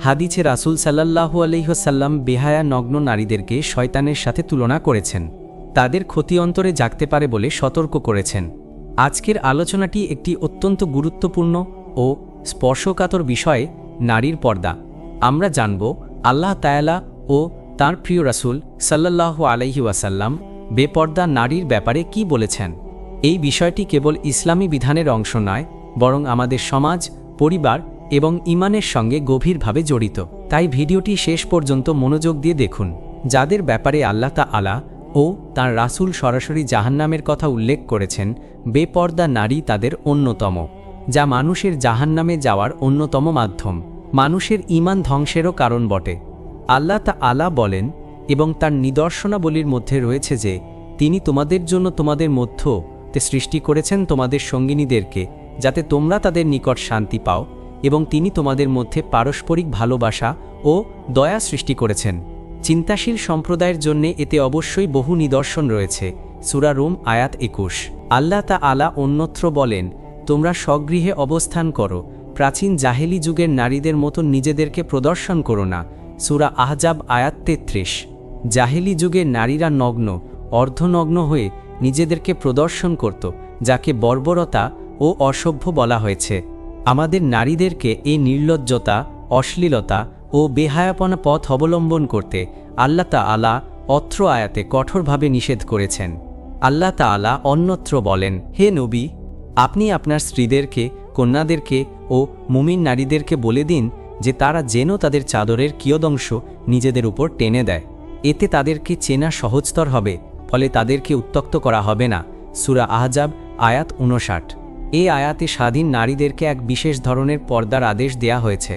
হাদিছে রাসুল সাল্লাহু আলহ্লাম বেহায়া নগ্ন নারীদেরকে শয়তানের সাথে তুলনা করেছেন। তাদের ক্ষতি অন্তরে জাগতে পারে বলে সতর্ক করেছেন। আজকের আলোচনাটি একটি অত্যন্ত গুরুত্বপূর্ণ ও স্পর্শকাতর বিষয়ে, নারীর পর্দা। আমরা জানব আল্লাহ তায়ালা ও তার প্রিয় রাসুল সাল্লাল্লাহু আলাইহি ওয়াসাল্লাম বেপর্দা নারীর ব্যাপারে কি বলেছেন। এই বিষয়টি কেবল ইসলামী বিধানের অংশ নয়, বরং আমাদের সমাজ, পরিবার এবং ইমানের সঙ্গে গভীরভাবে জড়িত। তাই ভিডিওটি শেষ পর্যন্ত মনোযোগ দিয়ে দেখুন, যাদের ব্যাপারে আল্লাহ তা আলা ও তার রাসূল সরাসরি জাহান্নামের কথা উল্লেখ করেছেন, বেপর্দা নারী তাদের অন্যতম, যা মানুষের জাহান্নামে যাওয়ার অন্যতম মাধ্যম। মানুষের ইমান ধ্বংসেরও কারণ বটে। আল্লাহ তা আলা বলেন, এবং তার নিদর্শনাবলীর মধ্যে রয়েছে যে, তিনি তোমাদের জন্য তোমাদের মধ্য তে সৃষ্টি করেছেন তোমাদের সঙ্গিনীদেরকে, যাতে তোমরা তাদের নিকট শান্তি পাও। এবং তিনি তোমাদের মধ্যে পারস্পরিক ভালোবাসা ও দয়া সৃষ্টি করেছেন। চিন্তাশীল সম্প্রদায়ের জন্য এতে অবশ্যই বহু নিদর্শন রয়েছে। সুরা রোম, আয়াত একুশ। আল্লাহ তা আলা অন্যত্র বলেন, তোমরা স্বগৃহে অবস্থান করো। প্রাচীন জাহেলি যুগের নারীদের মতো নিজেদেরকে প্রদর্শন করো না। সুরা আহজাব, আয়াত তেত্রিশ। জাহেলি যুগের নারীরা নগ্ন, অর্ধনগ্ন হয়ে নিজেদেরকে প্রদর্শন করত, যাকে বর্বরতা ও অসভ্য বলা হয়েছে। আমাদের নারীদেরকে এই নির্লজ্জতা, অশ্লীলতা ও বেহায়াপনা পথ অবলম্বন করতে আল্লাহ আলা অত্র আয়াতে কঠোরভাবে নিষেধ করেছেন। আল্লাহ আলা অন্যত্র বলেন, হে নবী, আপনি আপনার স্ত্রীদেরকে, কন্যাদেরকে ও মুমিন নারীদেরকে বলে দিন যে তারা যেন তাদের চাদরের কিয়দংশ নিজেদের উপর টেনে দেয়। এতে তাদেরকে চেনা সহজতর হবে, ফলে তাদেরকে উত্তক্ত করা হবে না। সুরা আহজাব আয়াত উনষাট এই আয়াতে স্বাধীন নারীদেরকে এক বিশেষ ধরনের পর্দার আদেশ দেয়া হয়েছে।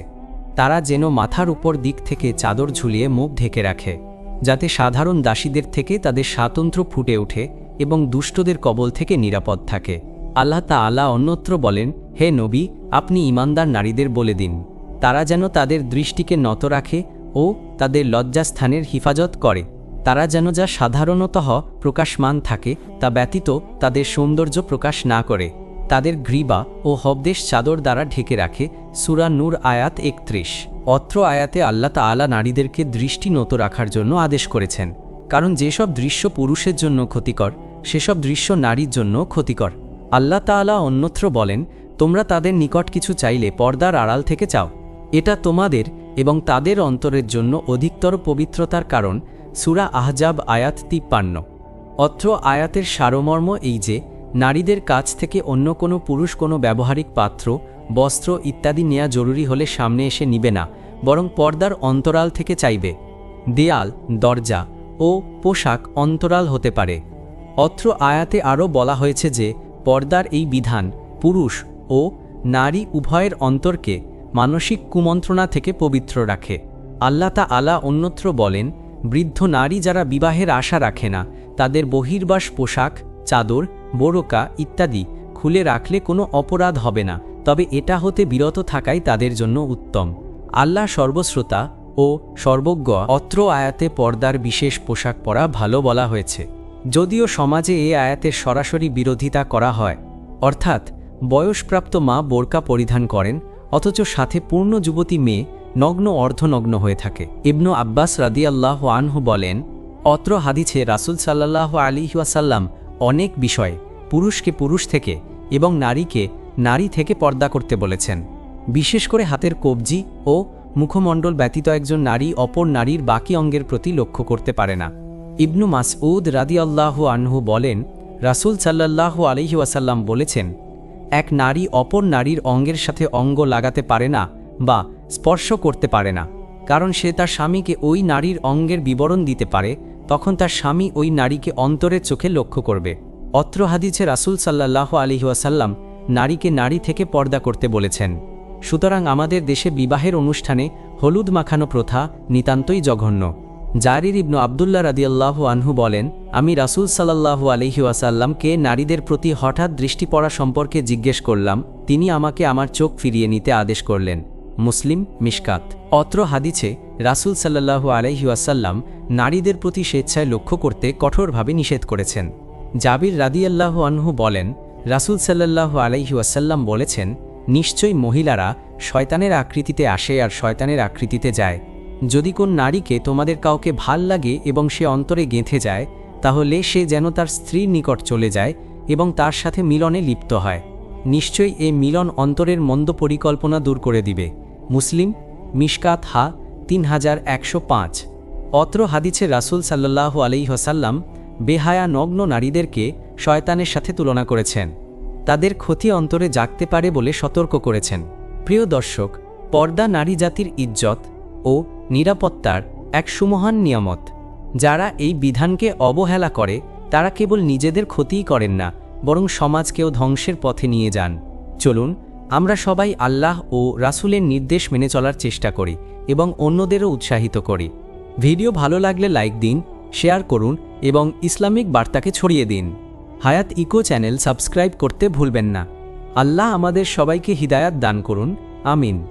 তারা যেন মাথার উপর দিক থেকে চাদর ঝুলিয়ে মুখ ঢেকে রাখে, যাতে সাধারণ দাসীদের থেকে তাদের স্বাতন্ত্র্য ফুটে ওঠে এবং দুষ্টদের কবল থেকে নিরাপদ থাকে। আল্লাহ আলা অন্যত্র বলেন, হে নবী, আপনি ইমানদার নারীদের বলে দিন। তারা যেন তাদের দৃষ্টিকে নত রাখে ও তাদের লজ্জাস্থানের হিফাজত করে। তারা যেন যা সাধারণত প্রকাশমান থাকে তা ব্যতীত তাদের সৌন্দর্য প্রকাশ না করে। তাদের গ্রীবা ও হবদেশ চাদর দ্বারা ঢেকে রাখে, সুরা নূর আয়াত একত্রিশ। অত্র আয়াতে আল্লাহ তালা নারীদেরকে দৃষ্টি নত রাখার জন্য আদেশ করেছেন। কারণ যেসব দৃশ্য পুরুষের জন্য ক্ষতিকর, সেসব দৃশ্য নারীর জন্য ক্ষতিকর। আল্লাহ তালা অন্যত্র বলেন, তোমরা তাদের নিকট কিছু চাইলে পর্দার আড়াল থেকে চাও। এটা তোমাদের এবং তাদের অন্তরের জন্য অধিকতর পবিত্রতার কারণ, সুরা আহজাব আয়াত তিপ্পান্ন। অত্র আয়াতের সারমর্ম এই যে নারীদের কাছ থেকে অন্য কোনো পুরুষ কোনো ব্যবহারিক পাত্র, বস্ত্র ইত্যাদি নেয়া জরুরি হলে সামনে এসে নিবে না, বরং পর্দার অন্তরাল থেকে চাইবে। দেয়াল, দরজা ও পোশাক অন্তরাল হতে পারে। অত্র আয়াতে আরও বলা হয়েছে যে, পর্দার এই বিধান পুরুষ ও নারী উভয়ের অন্তরকে মানসিক কুমন্ত্রণা থেকে পবিত্র রাখে। আল্লাহ তা আলা অন্যত্র বলেন, বৃদ্ধ নারী যারা বিবাহের আশা রাখে না, তাদের বহির্বাস পোশাক চাদর, বোরকা ইত্যাদি খুলে রাখলে কোনো অপরাধ হবে না, তবে এটা হতে বিরত থাকাই তাদের জন্য উত্তম। আল্লাহ সর্বশ্রোতা ও সর্বজ্ঞ অত্র আয়াতে পর্দার বিশেষ পোশাক পরা ভালো বলা হয়েছে। যদিও সমাজে এ আয়াতের সরাসরি বিরোধিতা করা হয়, অর্থাৎ বয়সপ্রাপ্ত মা বোরকা পরিধান করেন, অথচ সাথে পূর্ণ যুবতী মেয়ে নগ্ন অর্ধনগ্ন হয়ে থাকে। ইবনু আব্বাস রাদিয়াল্লাহ আনহু বলেন, অত্র হাদিছে রাসুল সাল্লাহ আলিহাসাল্লাম অনেক বিষয়ে পুরুষকে পুরুষ থেকে এবং নারীকে নারী থেকে পর্দা করতে বলেছেন। বিশেষ করে হাতের কবজি ও মুখমণ্ডল ব্যতীত একজন নারী অপর নারীর বাকি অঙ্গের প্রতি লক্ষ্য করতে পারে না। ইবনু মাসউদ রাদিয়াল্লাহ আনহু বলেন, রাসুল সাল্লাহ আলহি ওয়াসাল্লাম বলেছেন, এক নারী অপর নারীর অঙ্গের সাথে অঙ্গ লাগাতে পারে না বা স্পর্শ করতে পারে না, কারণ সে তার স্বামীকে ওই নারীর অঙ্গের বিবরণ দিতে পারে তখন তার স্বামী ওই নারীকে অন্তরের চোখে লক্ষ্য করবে। অত্র হাদিছে রাসুল সাল্লাহ আলিহাসাল্লাম নারীকে নারী থেকে পর্দা করতে বলেছেন, সুতরাং আমাদের দেশে বিবাহের অনুষ্ঠানে হলুদ মাখানো প্রথা নিতান্তই জঘন্য। জারির ইবনু আবদুল্লাহ রাদিয়াল্লাহ আনহু বলেন, আমি রাসুল সাল্লাহু আলহি ওয়াসাল্লামকে নারীদের প্রতি হঠাৎ দৃষ্টি পড়া সম্পর্কে জিজ্ঞেস করলাম, তিনি আমাকে আমার চোখ ফিরিয়ে নিতে আদেশ করলেন। মুসলিম, মিশকাত। অত্র হাদিছে রাসুল সাল্লাহু আলহি ওয়াসাল্লাম নারীদের প্রতি স্বেচ্ছায় লক্ষ্য করতে কঠোরভাবে নিষেধ করেছেন। জাবির রাদিয়াল্লাহ আনহু বলেন, রাসুল সাল্লাহু আলাইহি ওয়াসাল্লাম বলেছেন, নিশ্চয়ই মহিলারা শয়তানের আকৃতিতে আসে আর শয়তানের আকৃতিতে যায়। যদি কোন নারীকে তোমাদের কাউকে ভালো লাগে এবং সে অন্তরে গেঁথে যায়, তাহলে সে যেন তার স্ত্রীর নিকট চলে যায় এবং তার সাথে মিলনে লিপ্ত হয়। নিশ্চয়ই এ মিলন অন্তরের মন্দ পরিকল্পনা দূর করে দিবে। মুসলিম, মিশকাত হা তিন হাজার একশো পাঁচ। অত্র হাদিছে রাসুল সাল্লাহ আলাইহসাল্লাম বেহায়া নগ্ন নারীদেরকে শয়তানের সাথে তুলনা করেছেন। তাদের ক্ষতি অন্তরে জাগতে পারে বলে সতর্ক করেছেন। প্রিয় দর্শক, পর্দা নারী জাতির ইজ্জত ও নিরাপত্তার এক সুমহান নিয়ামত। যারা এই বিধানকে অবহেলা করে, তারা কেবল নিজেদের ক্ষতিই করেন না বরং সমাজকেও ধ্বংসের পথে নিয়ে যান। চলুন, আমরা সবাই আল্লাহ ও রাসূলের নির্দেশ মেনে চলার চেষ্টা করি এবং অন্যদেরও উৎসাহিত করি। ভিডিও ভালো লাগলে লাইক দিন, শেয়ার করুন এবং ইসলামিক বার্তাকে ছড়িয়ে দিন। হায়াত ইকো চ্যানেল সাবস্ক্রাইব করতে ভুলবেন না। আল্লাহ আমাদের সবাইকে হিদায়াত দান করুন। আমিন।